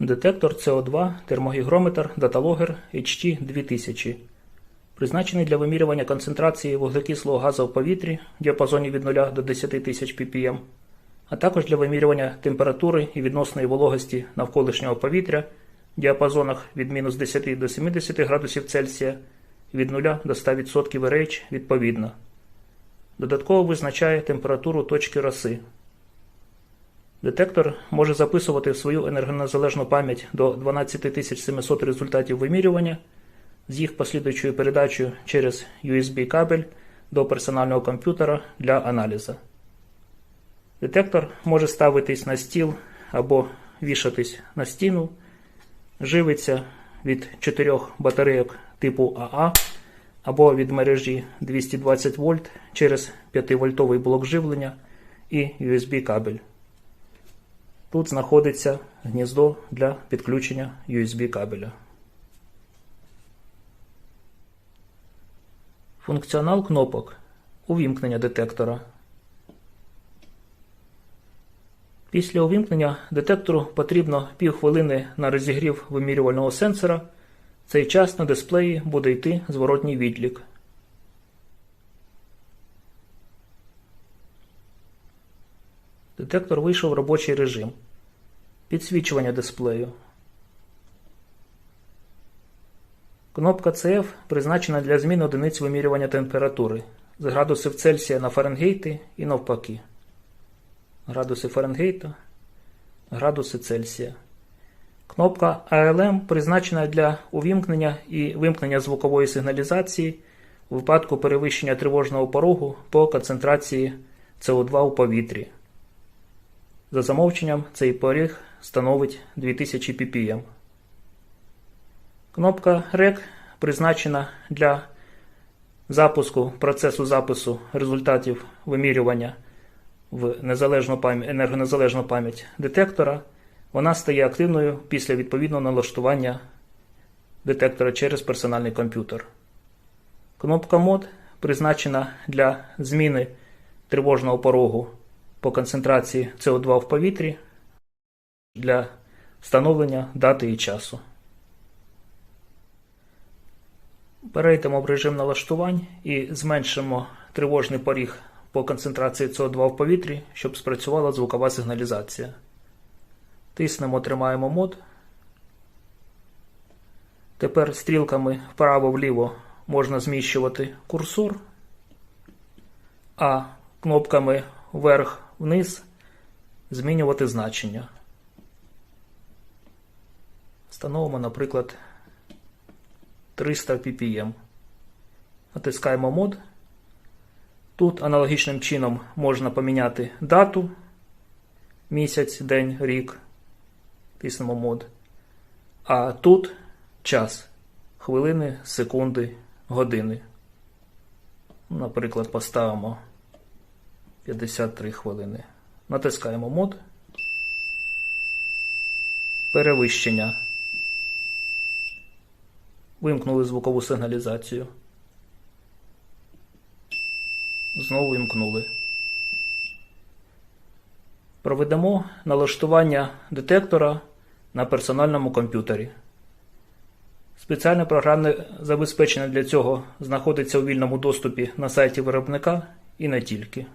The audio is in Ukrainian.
Детектор СО2, термогігрометр, даталогер HT 2000. Призначений для вимірювання концентрації вуглекислого газу в повітрі в діапазоні від 0 до 10 тисяч ppm, а також для вимірювання температури і відносної вологості навколишнього повітря в діапазонах від мінус 10 до 70 градусів Цельсія від 0 до 100% RH відповідно. Додатково визначає температуру точки роси. Детектор може записувати в свою енергонезалежну пам'ять до 12700 результатів вимірювання з їх послідуючою передачею через USB кабель до персонального комп'ютера для аналізу. Детектор може ставитись на стіл або вішатись на стіну, живиться від 4 батарейок типу АА або від мережі 220 вольт через 5-вольтовий блок живлення і USB кабель. Тут знаходиться гніздо для підключення USB кабеля. Функціонал кнопок. Увімкнення детектора. Після увімкнення детектору потрібно півхвилини на розігрів вимірювального сенсора. Цей час на дисплеї буде йти зворотній відлік. Детектор вийшов в робочий режим. Підсвічування дисплею. Кнопка CF призначена для зміни одиниць вимірювання температури з градусів Цельсія на Фаренгейти і навпаки. Градуси Фаренгейта, градуси Цельсія. Кнопка ALM призначена для увімкнення і вимкнення звукової сигналізації у випадку перевищення тривожного порогу по концентрації СО2 у повітрі. За замовченням цей поріг становить 2000 ppm. Кнопка REC призначена для запуску процесу запису результатів вимірювання в незалежну пам'ять, енергонезалежну пам'ять детектора. Вона стає активною після відповідного налаштування детектора через персональний комп'ютер. Кнопка мод призначена для зміни тривожного порогу по концентрації СО2 в повітрі для встановлення дати і часу. Перейдемо в режим налаштувань і зменшимо тривожний поріг по концентрації СО2 в повітрі, щоб спрацювала звукова сигналізація. Тиснемо, тримаємо мод. Тепер стрілками вправо-вліво можна зміщувати курсор, а кнопками вверх-вниз змінювати значення. Встановимо, наприклад, 300 ppm. Натискаємо мод. Тут аналогічним чином можна поміняти дату, місяць, день, рік. Тиснемо мод. А тут час. Хвилини, секунди, години. Наприклад, поставимо 53 хвилини. Натискаємо мод. Перевищення. Вимкнули звукову сигналізацію. Знову вимкнули. Проведемо налаштування детектора на персональному комп'ютері. Спеціальне програмне забезпечення для цього знаходиться у вільному доступі на сайті виробника і не тільки.